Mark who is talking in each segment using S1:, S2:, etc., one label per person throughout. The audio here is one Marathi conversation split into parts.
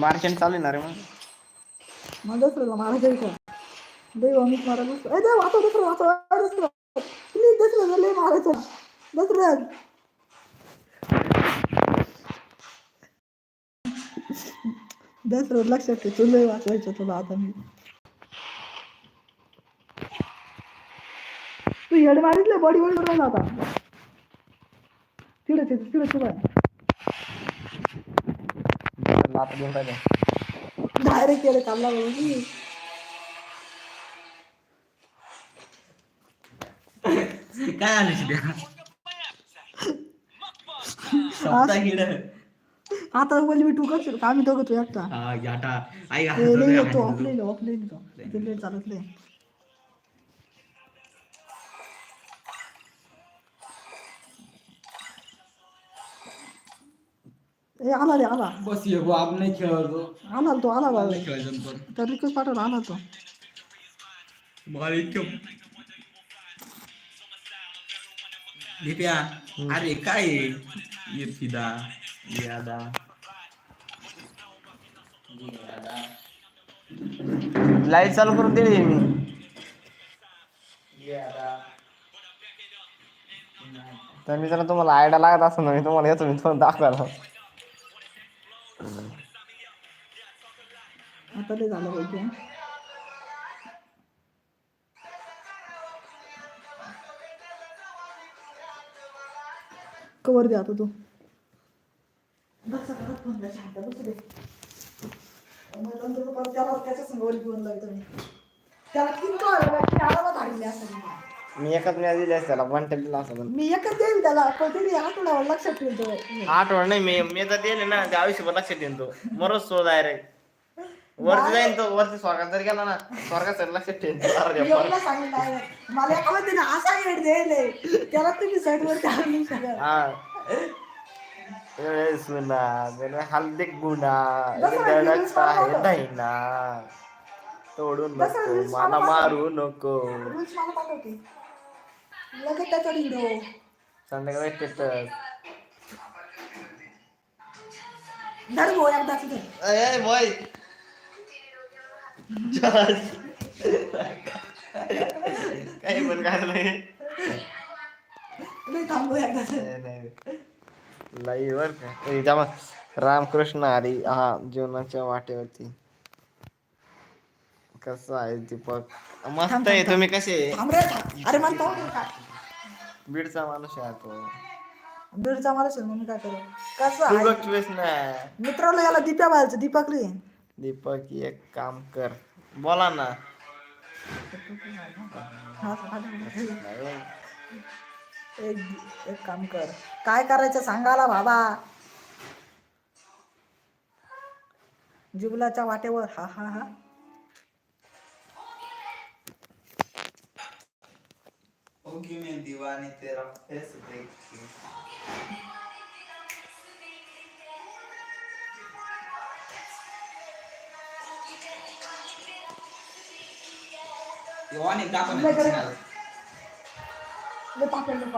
S1: मार्चंट चालू आहे ना रे मग
S2: मला दुसऱ्याला मारायचं इथं देव मीच मारा दुसरं ए देव वाचव दुसरं ए, दुसरं. प्लीज दुसरं लय मारायचं. दुसरं. दुसरं लक्षात ठेव तुला लय वाचवायचं तुला आता मी. तू हेड मारितलं बॉडी राहिला आता. तिकडे तिकडे तिकडे तिकडे
S1: लात घेऊन राहिले
S2: डायरेक्ट येडे काढला बाबा
S3: काय आलं शिद्या सप्ता हिड
S2: आता बोलली मी तू करशील का आम्ही दोघं तू एकटा
S3: हा याटा आई
S2: ए, लय येतो ऑफलाईन ऑफलाईन तो ते लय चालत लय ए आला रे आला.
S3: बस ये आपण नाही खेळतो
S2: आला तो आला बाबा
S3: नाही खेळायचं
S2: तर रिक्वेस्ट पाठवला आला तो.
S3: मला इतकं अरे काय आहे? ये फिदा.
S1: लाइट चालू करून दिली मी.
S3: ये आदा.
S1: तर मी जरा तुम्हाला आयडिया लागत असं ना मी तुम्हाला येतो मी तुम्हाला दाखवायला.
S2: लय झालं पाहिजे कवर दे आता तू. बसा घरात फोन द्या शांत बसू दे. मग नंतर तो परत त्याला त्याच्या संग घेऊन लागतो मी. त्याला किती असं
S1: मी. एकच मॅच दिली त्याला वन टाइम दिला असं
S2: मी एकच देईल त्याला पण तरी आठवड्यावर लक्षात ठेवतो
S1: आठवड नाही मी मी तर दिले ना त्या आयुष्यभर लक्षात येईन तो मरच सो डायरेक्ट वरती जाईन तो वरती स्वर्गात जर गेला ना स्वर्गात सर लक्षात ठेवीन
S2: सांगितलं आहे. मला एका मध्ये ना असा त्याला तुम्ही साईड वर आणून सगळं
S1: ए, सुना हल्दी गुना
S2: बसा,
S1: दडच
S2: रील्स
S1: आहे
S2: बनवा.
S1: दैना तोडू
S2: बसा,
S1: नको मला. मारू नको.
S2: रूल्स मला पाठवते. लगेच त्याचा व्हिडिओ
S1: संध्याकाळी स्टेटस
S2: धर भाऊ एकदा तुझं
S1: ए बॉय काही पण काय नाही. लाईव्ह का रामकृष्ण हरी हा जीवनाच्या वाटेवरती कसं आहे? दीपक मस्त आहे तुम्ही कसे.
S2: अरे
S1: बीडचा माणूस आहे तो
S2: बीडचा मला सांग मी काय करू कसं आहे मित्राला याला दीप्या बाहेरचं दीपक रे.
S1: दीपक एक काम कर. बोला ना.
S2: एक एक काम कर. काय करायचं सांगाला बाबा? जुगलाच्या वाटेवर. हा हा हा.
S3: होगी मैं दीवानी तेरा फेस देख के दीवानी दाखव ना
S2: नाही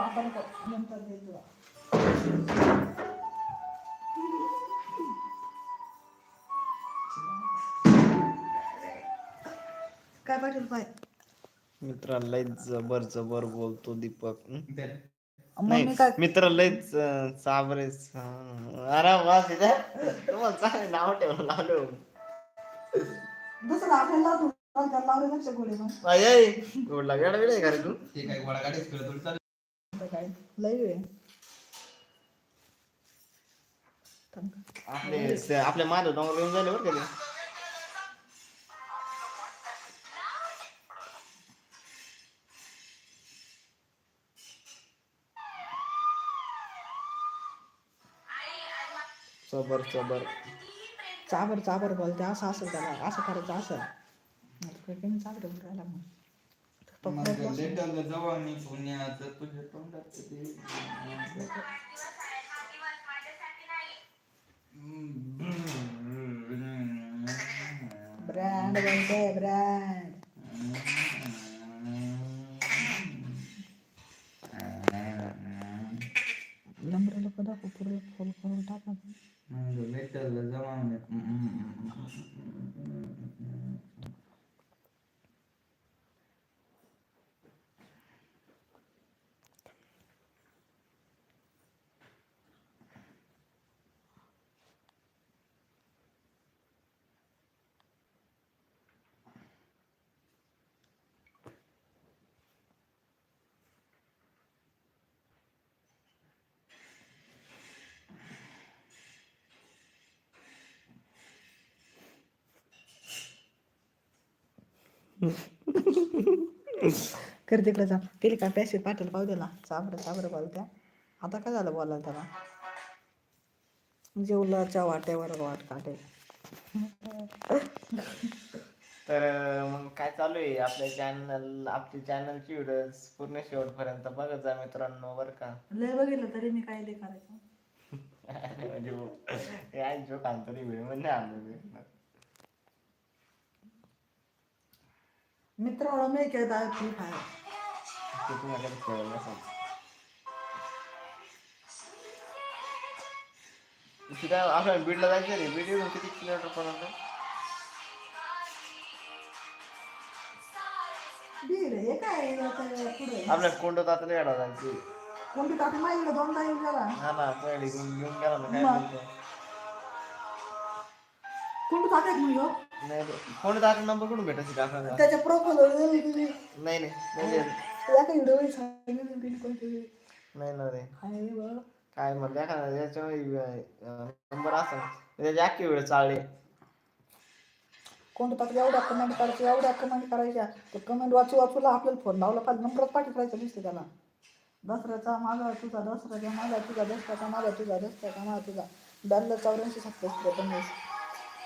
S2: नको नको. नंतर तुला काय पाय
S1: मित्र लय जबर जबर बोलतो दीपक. हं? नाही
S2: काय
S1: मित्र लयच अं, चाबरे सा- अरे वा तुम्हाला चांगलं नाव ठेवलं लावलं.
S2: दुसरं आपल्याला तू गोडे
S1: वेळ आहे का रे तू
S3: ते काय गोळा गाडीच खेळत होती चालू.
S2: आता काय लय वेळ थांब.
S1: आपले आपल्या माधव डोंगर येऊन झाले बरं का ते. चबर चबर
S2: चाबर चाबर बोलते असं असं त्याला असं करायचं असं बोल राहिला मग.
S3: लेटलं जवळ मी पुण्याचं तुझ्या तोंडाचं ते.
S2: ब्रँड बोलते ब्रँड. दाखव पुढे फॉलो करून टाका.
S3: जमा
S2: कर तिकडे जा. तिला काय पैसे पाठवलं पाहू दे ना चाबरं चाबरं बोलत्या. आता काय झालं बोलायला त्याला? जेवलाच्या वाट्यावर वाट काटे
S1: तर मग काय चालू आहे? आपल्या चॅनल आपली चॅनलची व्हिडिओ पूर्ण शेवटपर्यंत बघत जा मित्रांनो बरं का?
S2: लय बघितलं तरी मी काय करायचं.
S1: म्हणजे काय जोक आणतो रे व्हिडिओमध्ये नाही आणलं
S2: मित्राला मी
S1: ते तुम्हाला कळलं नसेल. इथे काय आपल्याला बीडला जायचं रे? बीड येऊन किती किलोमीटर पर्यंत
S2: हे काय आता पुढे.
S1: आपल्या कोंड तातले गाडा जायची
S2: कोणती माहिती दोनदा येऊन गेला.
S1: हा ना पहिले घेऊन घेऊन गेला ना काय
S2: मग.
S1: बोलतो?
S2: कोणती आहे?
S1: नाही कोण ताक नंबर कुठून भेटायची काका
S2: त्याच्या प्रोफाईल नाही
S1: नाही. नाही नाही
S2: या काही व्हिडिओ सांगितलं तिने कोणती.
S1: नाही ना रे काय म्हणलं एखादा याच्यामध्ये नंबर असा त्याची अख्खी वेळ चालले.
S2: कोणतं टाकी एवढ्या कमेंट करायच्या एवढ्या कमेंट करायच्या. ते कमेंट वाचू वाचूला आपल्याला फोन लावला पाहिजे नंबरच पाठवायचा दिसते त्याला. दसऱ्याचा माझा तुझा दसऱ्याचा माझा तुझा दसऱ्याचा माझा तुझा दसऱ्याचा माझा तुझा. ब्याण्णव चौऱ्याऐंशी सत्तावीस त्रेपन्नास मला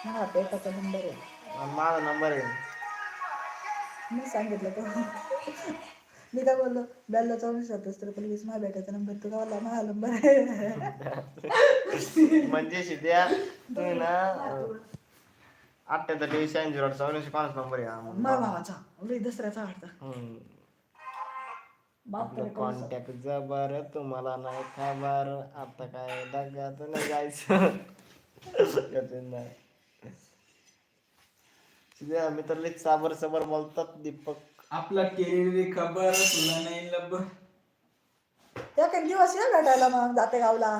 S2: वाटतं एकाचा नंबर आहे.
S1: माझा नंबर आहे.
S2: मी सांगितलं तर मी काय बोललो ब्याण्णव चौऱ्याऐंशी सत्तावीस त्रेपन्नास माझ्या बेटाचा नंबर तुझा वाला माझा नंबर आहे.
S1: म्हणजे शिद्या तुम्ही ना अठ्ठ्याहत्तर शहाऐंशी रोड चौऱ्याऐंशी पाच नंबर आहे हा मग.
S2: मा भावाचा लई दसऱ्याचा वाटतं तरी कोण
S1: कॉन्टॅक्ट जबर तुम्हाला नाही खबर आता काय डगात नाही जायचं. त्यातून नाही. शिद्या मी तर लई साबर सबर बोलतात दीपक.
S3: आपला केलेली खबर तुला नाही लब
S2: एक एक दिवस या भेटायला मग जाते गावला.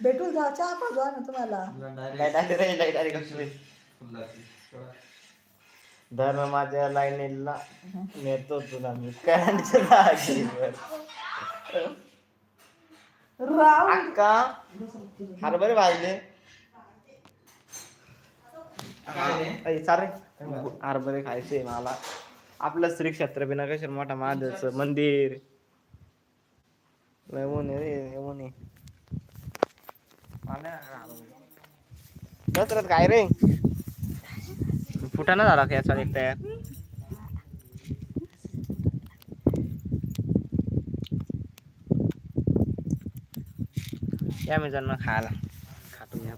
S2: भेटून जा चहा पाजू ना तुम्हाला.
S1: कसली धर्म माझ्या लाईनीला. नेतो तुला मी करंटच्या जागेवर. अक्का हरभरे भाजले हरभरे खायचे मला. आपलं श्री क्षेत्र बिनाकेश्वर मोठा महादेवचं मंदिर. काय रे? फुटाणा झाला का याचा एक तयार? या मी जण खायला. खातो मी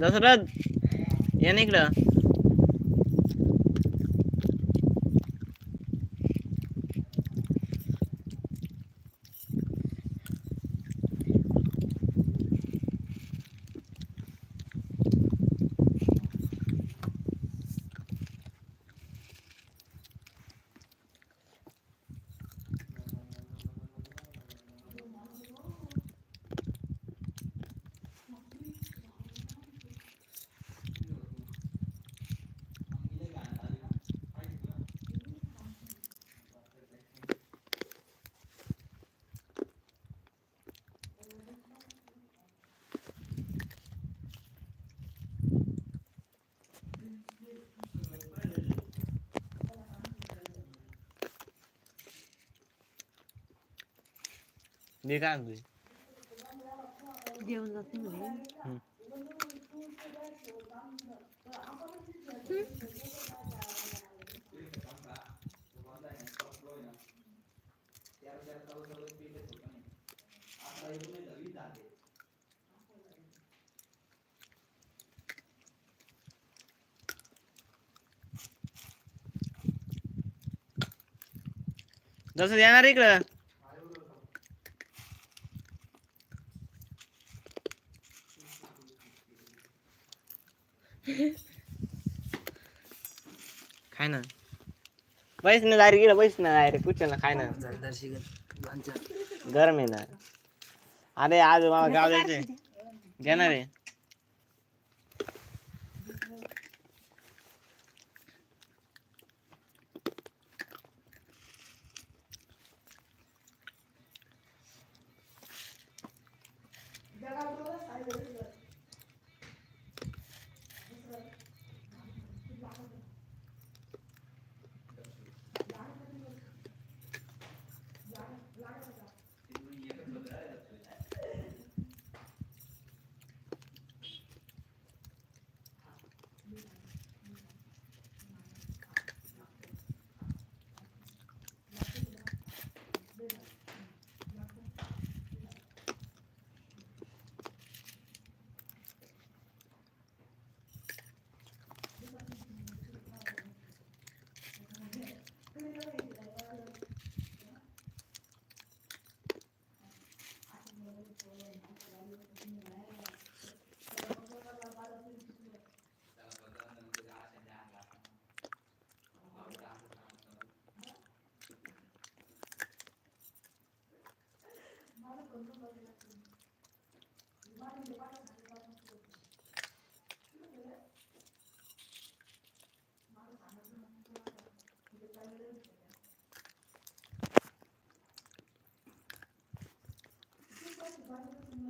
S1: दसरथ ये ना मी काय म्हणतोय
S4: जेवण जाते म्हणे
S1: हम्म. जसं येणार इकडं खाय ना बैस ना डायरेक्ट गेला बैस ना डायरेक्ट कुठं ना खाय ना गरम आहे ना. अरे आज मला गाव जायचंय. घेणार आहे.
S2: Yeah.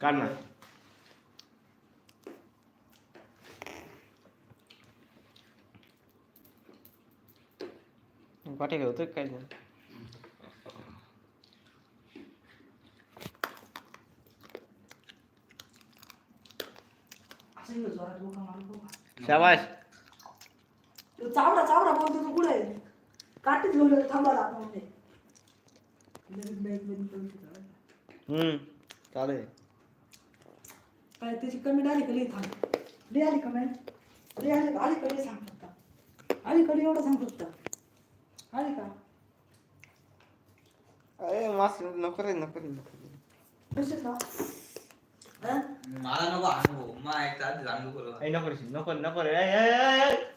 S1: काढ ना पाठी ठेवतो काय ते?
S2: असं एवढं जोरात डोका मारून बघ.
S1: शाबाश
S2: तो चावडा चावडा बोलतो तो कुठे काठीच घेऊन येतो, थांबा आता
S1: हम्म. चालेल.
S2: काय त्याची कमी आली का लई थांब. लई आली लई आली आली का लई सांग फक्त. आली का लई एवढं सांग फक्त. आली का?
S1: अरे मास नको रे नको रे नको रे.
S2: कशी का हं?
S3: मला नको करू
S1: ए, नको रे नको नको रे. ए, ए, ए, ए.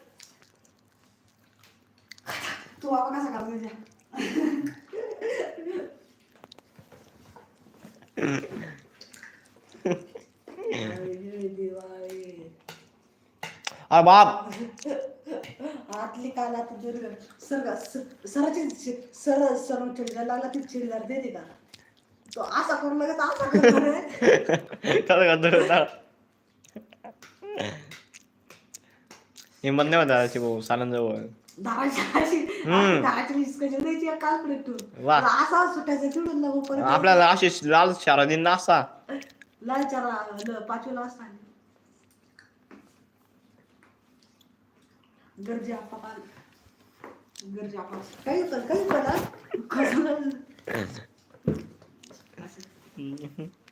S2: तू बाबा कसा करायचा अरे देवारे.
S1: अरे बाप.
S2: आतली काला तू जर सर सराची सर सर चिडीदार लागला ती चिडीदार देते का? तो असा करू लागत असा करू रे
S1: चल का धर, धर. हिंमत नाही होत दादाची भाऊ सानंद जवळ
S2: अशी
S1: आपल्याला अशी लाल शारा दिन असा.
S2: लालचारा ल- पाचवीला असताना. गरजे आपा पाल. गरजे आपा काही पण काही पण